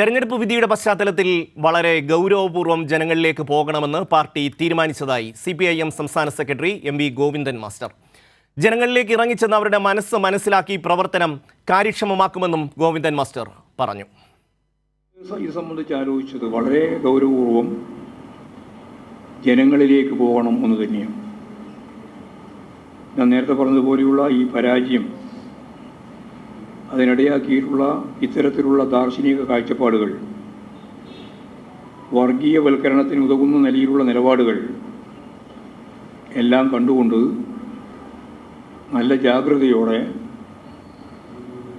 തെരഞ്ഞെടുപ്പ് വിധിയുടെ പശ്ചാത്തലത്തിൽ വളരെ ഗൗരവപൂർവം ജനങ്ങളിലേക്ക് പോകണമെന്ന് പാർട്ടി തീരുമാനിച്ചതായി സി പി ഐ എം സംസ്ഥാന secretary M V Govindan master. ജനങ്ങളിലേക്ക് ഇറങ്ങിച്ചെന്ന് അവരുടെ മനസ്സ് മനസ്സിലാക്കി പ്രവർത്തനം കാര്യക്ഷമമാക്കുമെന്നും ഗോവിന്ദൻ മാസ്റ്റർ പറഞ്ഞു. ഇത് സംബന്ധിച്ച് ആലോചിച്ചത് വളരെ ഗൗരവപൂർവം ജനങ്ങളിലേക്ക് പോകണം എന്ന് തന്നെയാണ്. ഞാൻ നേരത്തെ പറഞ്ഞതുപോലെയുള്ള ഈ പരാജയം അതിനിടയാക്കിയിട്ടുള്ള ഇത്തരത്തിലുള്ള ദാർശനിക കാഴ്ചപ്പാടുകൾ വർഗീയവൽക്കരണത്തിന് ഉതകുന്ന നിലയിലുള്ള നിലപാടുകൾ എല്ലാം കണ്ടുകൊണ്ട് നല്ല ജാഗ്രതയോടെ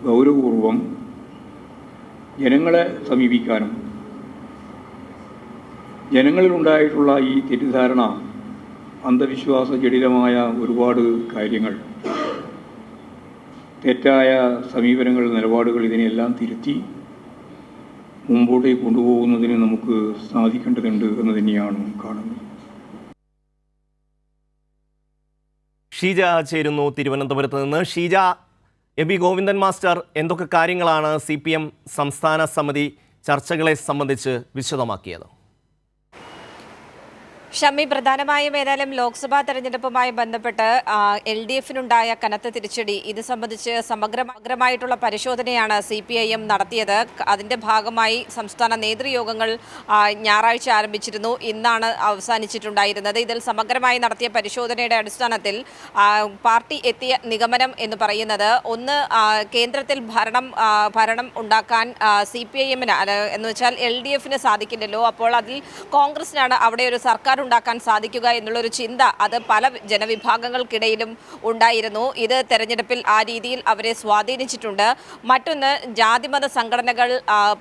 ഗൗരവപൂർവം ജനങ്ങളെ സമീപിക്കാനും ജനങ്ങളിലുണ്ടായിട്ടുള്ള ഈ തെറ്റിദ്ധാരണ അന്ധവിശ്വാസ ജടിലമായ ഒരുപാട് കാര്യങ്ങൾ തെറ്റായ സമീപനങ്ങൾ നിലപാടുകൾ ഇതിനെല്ലാം തിരുത്തി മുമ്പോട്ടേക്ക് കൊണ്ടുപോകുന്നതിന് നമുക്ക് സാധിക്കേണ്ടതുണ്ട് എന്ന് തന്നെയാണ് കാണുന്നത്. ഷീജ ചേരുന്നു തിരുവനന്തപുരത്ത് നിന്ന്. Sheeja M P Govindan master എന്തൊക്കെ കാര്യങ്ങളാണ് സി പി എം സംസ്ഥാന സമിതി ചർച്ചകളെ സംബന്ധിച്ച് വിശദമാക്കിയത്? ഷമി പ്രധാനമായും ഏതായാലും ലോക്സഭാ തെരഞ്ഞെടുപ്പുമായി ബന്ധപ്പെട്ട് എൽ ഡി എഫിനുണ്ടായ കനത്ത തിരിച്ചടി ഇത് സംബന്ധിച്ച് സമഗ്രമായിട്ടുള്ള പരിശോധനയാണ് സി പി ഐ എം നടത്തിയത്. അതിന്റെ ഭാഗമായി സംസ്ഥാന നേതൃയോഗങ്ങൾ ഞായറാഴ്ച ആരംഭിച്ചിരുന്നു. ഇന്നാണ് അവസാനിച്ചിട്ടുണ്ടായിരുന്നത്. ഇതിൽ സമഗ്രമായി നടത്തിയ പരിശോധനയുടെ അടിസ്ഥാനത്തിൽ പാർട്ടി എത്തിയ നിഗമനം എന്ന് പറയുന്നത് ഒന്ന് കേന്ദ്രത്തിൽ ഭരണം ഭരണം ഉണ്ടാക്കാൻ സി പി ഐ എമ്മിന് എന്ന് വെച്ചാൽ എൽ ഡി എഫിന് സാധിക്കില്ലല്ലോ. അപ്പോൾ അതിൽ കോൺഗ്രസിനാണ് അവിടെ ഒരു സർക്കാർ ഉണ്ടാക്കാൻ സാധിക്കുക എന്നുള്ളൊരു ചിന്ത അത് പല ജനവിഭാഗങ്ങൾക്കിടയിലും ഉണ്ടായിരുന്നു. ഇത് തെരഞ്ഞെടുപ്പിൽ ആ രീതിയിൽ അവരെ സ്വാധീനിച്ചിട്ടുണ്ട്. മറ്റൊന്ന് ജാതിമത സംഘടനകൾ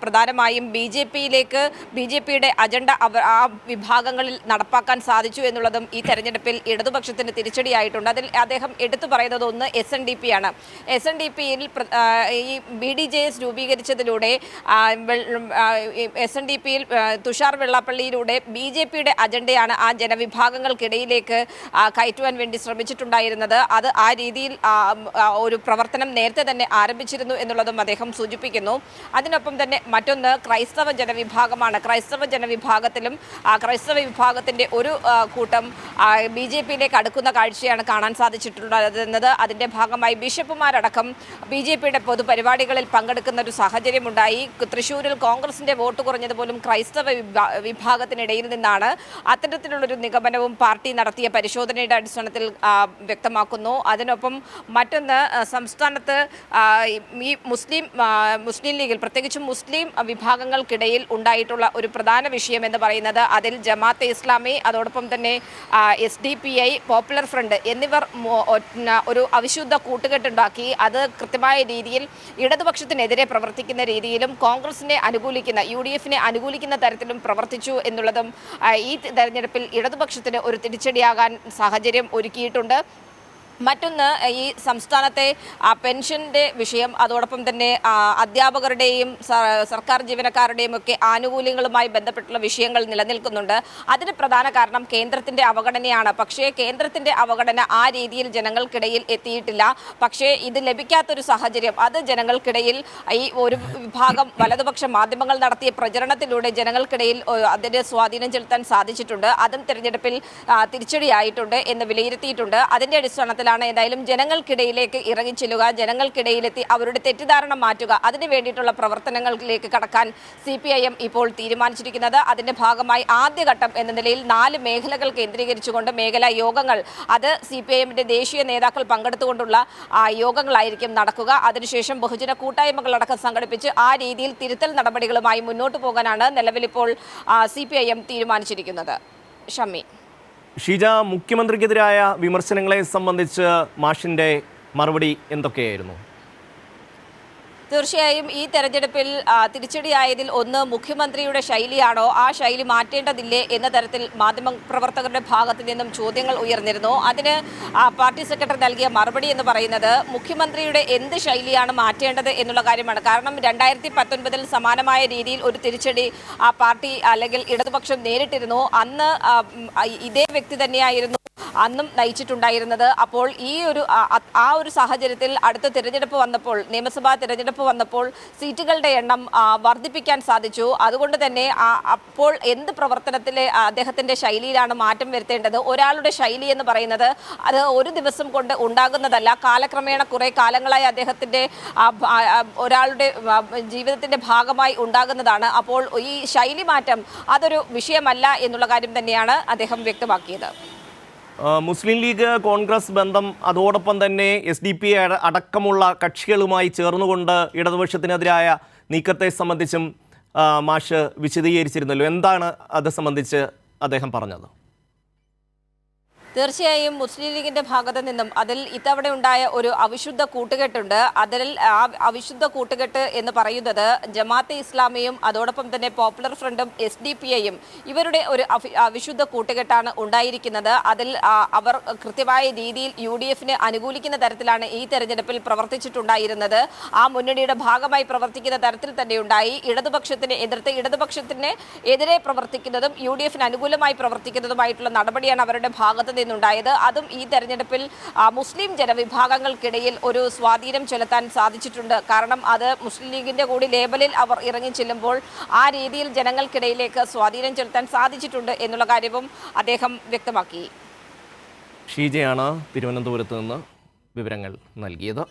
പ്രധാനമായും ബി ജെ പിയിലേക്ക് ബി ജെ പിയുടെ അജണ്ട ആ വിഭാഗങ്ങളിൽ നടപ്പാക്കാൻ സാധിച്ചു എന്നുള്ളതും ഈ തെരഞ്ഞെടുപ്പിൽ ഇടതുപക്ഷത്തിന് തിരിച്ചടിയായിട്ടുണ്ട്. അതിൽ അദ്ദേഹം എടുത്തു പറയുന്നത് ഒന്ന് എസ് എൻ ഡി പി ആണ്. എസ് എൻ ഡി പിയിൽ ഈ ബി ഡി ജെ എസ് രൂപീകരിച്ചതിലൂടെ എസ് എൻ ഡി പിയിൽ തുഷാർ വെള്ളാപ്പള്ളിയിലൂടെ ബി ജെ പിയുടെ അജണ്ടയാണ് ആ ജനവിഭാഗങ്ങൾക്കിടയിലേക്ക് കയറ്റുവാൻ വേണ്ടി ശ്രമിച്ചിട്ടുണ്ടായിരുന്നത്. അത് ആ രീതിയിൽ ഒരു പ്രവർത്തനം നേരത്തെ തന്നെ ആരംഭിച്ചിരുന്നു എന്നുള്ളതും അദ്ദേഹം സൂചിപ്പിക്കുന്നു. അതിനൊപ്പം തന്നെ മറ്റൊന്ന് ക്രൈസ്തവ ജനവിഭാഗമാണ്. ക്രൈസ്തവ ജനവിഭാഗത്തിലും ക്രൈസ്തവ വിഭാഗത്തിന്റെ ഒരു കൂട്ടം ബി ജെ പിയിലേക്ക് അടുക്കുന്ന കാഴ്ചയാണ് കാണാൻ സാധിച്ചിട്ടുള്ളത്. അതിന്റെ ഭാഗമായി ബിഷപ്പുമാരടക്കം ബി ജെ പിയുടെ പൊതുപരിപാടികളിൽ പങ്കെടുക്കുന്ന ഒരു സാഹചര്യമുണ്ടായി. തൃശ്ശൂരിൽ കോൺഗ്രസിന്റെ വോട്ട് കുറഞ്ഞത് പോലും ക്രൈസ്തവ വിഭാ- വിഭാഗത്തിനിടയിൽ നിന്നാണ്. അത്തരത്തിലുള്ളൊരു നിഗമനവും പാർട്ടി നടത്തിയ പരിശോധനയുടെ അടിസ്ഥാനത്തിൽ വ്യക്തമാക്കുന്നു. അതിനൊപ്പം മറ്റൊന്ന് സംസ്ഥാനത്ത് ഈ മുസ്ലിം മുസ്ലിം ലീഗിൽ പ്രത്യേകിച്ചും മുസ്ലിം വിഭാഗങ്ങൾക്കിടയിൽ ഉണ്ടായിട്ടുള്ള ഒരു പ്രധാന വിഷയം എന്ന് പറയുന്നത് അതിൽ ജമാഅത്തെ ഇസ്ലാമി അതോടൊപ്പം തന്നെ S D P I popular front എന്നിവർ ഒരു അവിശുദ്ധ കൂട്ടുകെട്ടുണ്ടാക്കി. അത് കൃത്യമായ രീതിയിൽ ഇടതുപക്ഷത്തിനെതിരെ പ്രവർത്തിക്കുന്ന രീതിയിലും കോൺഗ്രസിനെ അനുകൂലിക്കുന്ന യു ഡി എഫിനെ അനുകൂലിക്കുന്ന തരത്തിലും പ്രവർത്തിച്ചു എന്നുള്ളതും ഈ ഈ തെരഞ്ഞെടുപ്പിൽ ഇടതുപക്ഷത്തിന് ഒരു തിരിച്ചടിയാകാൻ സാഹചര്യം ഒരുക്കിയിട്ടുണ്ട്. മറ്റൊന്ന് ഈ സംസ്ഥാനത്തെ പെൻഷന്റെ വിഷയം അതോടൊപ്പം തന്നെ അധ്യാപകരുടെയും സർക്കാർ ജീവനക്കാരുടെയും ഒക്കെ ആനുകൂല്യങ്ങളുമായി ബന്ധപ്പെട്ടുള്ള വിഷയങ്ങൾ നിലനിൽക്കുന്നുണ്ട്. അതിന് പ്രധാന കാരണം കേന്ദ്രത്തിന്റെ അവഗണനയാണ്. പക്ഷേ കേന്ദ്രത്തിന്റെ അവഗണന ആ രീതിയിൽ ജനങ്ങൾക്കിടയിൽ എത്തിയിട്ടില്ല. പക്ഷേ ഇത് ലഭിക്കാത്തൊരു സാഹചര്യം. അത് ജനങ്ങൾക്കിടയിൽ ഈ ഒരു വിഭാഗം വലതുപക്ഷ മാധ്യമങ്ങൾ നടത്തിയ പ്രചരണത്തിലൂടെ ജനങ്ങൾക്കിടയിൽ അതിന്റെ സ്വാധീനം ചെലുത്താൻ സാധിച്ചിട്ടുണ്ട്. അതും തിരഞ്ഞെടുപ്പിൽ തിരിച്ചടിയായിട്ടുണ്ട് എന്ന് വിലയിരുത്തിയിട്ടുണ്ട്. അതിന്റെ അടിസ്ഥാനത്തിലാണ് ഏതായാലും ജനങ്ങൾക്കിടയിലേക്ക് ഇറങ്ങിച്ചെല്ലുക ജനങ്ങൾക്കിടയിലെത്തി അവരുടെ തെറ്റിദ്ധാരണ മാറ്റുക. അതിനു വേണ്ടിയിട്ടുള്ള പ്രവർത്തനങ്ങളിലേക്ക് കടക്കാൻ സി ഇപ്പോൾ തീരുമാനിച്ചിരിക്കുന്നത്. അതിന്റെ ഭാഗമായി ആദ്യഘട്ടം എന്ന നിലയിൽ നാല് മേഖലകൾ കേന്ദ്രീകരിച്ചുകൊണ്ട് മേഖലാ യോഗങ്ങൾ അത് സി പി ഐ എമ്മിന്റെ ദേശീയ നേതാക്കൾ പങ്കെടുത്തുകൊണ്ടുള്ള യോഗങ്ങളായിരിക്കും നടക്കുക. അതിനുശേഷം ബഹുജന കൂട്ടായ്മകളടക്കം സംഘടിപ്പിച്ച് ആ രീതിയിൽ തിരുത്തൽ നടപടികളുമായി മുന്നോട്ട് പോകാനാണ് നിലവിലിപ്പോൾ സി പി ഐ എം തീരുമാനിച്ചിരിക്കുന്നത്. ഷമ്മി. ഷീജ മുഖ്യമന്ത്രിക്കെതിരായ വിമർശനങ്ങളെ സംബന്ധിച്ച് മാഷിന്റെ മറുപടി എന്തൊക്കെയായിരുന്നു? തീർച്ചയായും ഈ തെരഞ്ഞെടുപ്പിൽ തിരിച്ചടിയായതിൽ ഒന്ന് മുഖ്യമന്ത്രിയുടെ ശൈലിയാണോ? ആ ശൈലി മാറ്റേണ്ടതില്ലേ എന്ന തരത്തിൽ മാധ്യമ പ്രവർത്തകരുടെ ഭാഗത്തു നിന്നും ചോദ്യങ്ങൾ ഉയർന്നിരുന്നു. അതിന് പാർട്ടി സെക്രട്ടറി നൽകിയ മറുപടി എന്ന് പറയുന്നത് മുഖ്യമന്ത്രിയുടെ എന്ത് ശൈലിയാണ് മാറ്റേണ്ടത് എന്നുള്ള കാര്യമാണ്. കാരണം രണ്ടായിരത്തി പത്തൊൻപതിൽ സമാനമായ രീതിയിൽ ഒരു തിരിച്ചടി ആ പാർട്ടി അല്ലെങ്കിൽ ഇടതുപക്ഷം നേരിട്ടിരുന്നു. അന്ന് ഇതേ വ്യക്തി തന്നെയായിരുന്നു അന്നും നയിച്ചിട്ടുണ്ടായിരുന്നത്. അപ്പോൾ ഈ ഒരു ആ- ഒരു സാഹചര്യത്തിൽ അടുത്ത തിരഞ്ഞെടുപ്പ് വന്നപ്പോൾ നിയമസഭാ തിരഞ്ഞെടുപ്പ് വന്നപ്പോൾ സീറ്റുകളുടെ എണ്ണം വർദ്ധിപ്പിക്കാൻ സാധിച്ചു. അതുകൊണ്ട് തന്നെ അപ്പോൾ എന്ത് പ്രവർത്തനത്തിലെ അദ്ദേഹത്തിന്റെ ശൈലിയിലാണ് മാറ്റം വരുത്തേണ്ടത്? ഒരാളുടെ ശൈലി എന്ന് പറയുന്നത് അത് ഒരു ദിവസം കൊണ്ട് ഉണ്ടാകുന്നതല്ല. കാലക്രമേണ കുറെ കാലങ്ങളായി ആ, ഒരാളുടെ ജീവിതത്തിന്റെ ഭാഗമായി ഉണ്ടാകുന്നതാണ്. അപ്പോൾ ഈ ശൈലി മാറ്റം അതൊരു വിഷയമല്ല എന്നുള്ള കാര്യം തന്നെയാണ് അദ്ദേഹം വ്യക്തമാക്കിയത്. മുസ്ലിം ലീഗ് കോൺഗ്രസ് ബന്ധം അതോടൊപ്പം തന്നെ എസ് ഡി പി അടക്കമുള്ള കക്ഷികളുമായി ചേർന്നുകൊണ്ട് ഇടതുപക്ഷത്തിനെതിരായ നീക്കത്തെ സംബന്ധിച്ചും മാഷ് വിശദീകരിച്ചിരുന്നല്ലോ. എന്താണ് അത് സംബന്ധിച്ച് അദ്ദേഹം പറഞ്ഞത്? തീർച്ചയായും മുസ്ലിം ലീഗിന്റെ ഭാഗത്ത് നിന്നും അതിൽ ഇത്തവണ ഉണ്ടായ ഒരു അവിശുദ്ധ കൂട്ടുകെട്ടുണ്ട്. അതിൽ ആ അവിശുദ്ധ കൂട്ടുകെട്ട് എന്ന് പറയുന്നത് ജമാഅത്തെ ഇസ്ലാമിയും അതോടൊപ്പം തന്നെ പോപ്പുലർ ഫ്രണ്ടും എസ് ഡി പി ഐയും ഇവരുടെ ഒരു അവിശുദ്ധ കൂട്ടുകെട്ടാണ് ഉണ്ടായിരിക്കുന്നത്. അതിൽ അവർ കൃത്യമായ രീതിയിൽ യു ഡി എഫിന് അനുകൂലിക്കുന്ന തരത്തിലാണ് ഈ തെരഞ്ഞെടുപ്പിൽ പ്രവർത്തിച്ചിട്ടുണ്ടായിരുന്നത്. ആ മുന്നണിയുടെ ഭാഗമായി പ്രവർത്തിക്കുന്ന തരത്തിൽ തന്നെ ഉണ്ടായി. ഇടതുപക്ഷത്തിന് എതിർത്ത് ഇടതുപക്ഷത്തിന് എതിരെ പ്രവർത്തിക്കുന്നതും യു ഡി എഫിന് അനുകൂലമായി പ്രവർത്തിക്കുന്നതുമായിട്ടുള്ള നടപടിയാണ് അവരുടെ ഭാഗത്ത് നിന്നുണ്ടായത്. അതും ഈ തെരഞ്ഞെടുപ്പിൽ മുസ്ലിം ജനവിഭാഗങ്ങൾക്കിടയിൽ ഒരു സ്വാധീനം ചെലുത്താൻ സാധിച്ചിട്ടുണ്ട്. കാരണം അത് മുസ്ലിം ലീഗിന്റെ കൂടി ലേബലിൽ അവർ ഇറങ്ങി ചെല്ലുമ്പോൾ ആ രീതിയിൽ ജനങ്ങൾക്കിടയിലേക്ക് സ്വാധീനം ചെലുത്താൻ സാധിച്ചിട്ടുണ്ട് എന്നുള്ള കാര്യവും അദ്ദേഹം വ്യക്തമാക്കി. ഷീജയാണ് തിരുവനന്തപുരത്ത് നിന്ന് വിവരങ്ങൾ നൽകിയത്.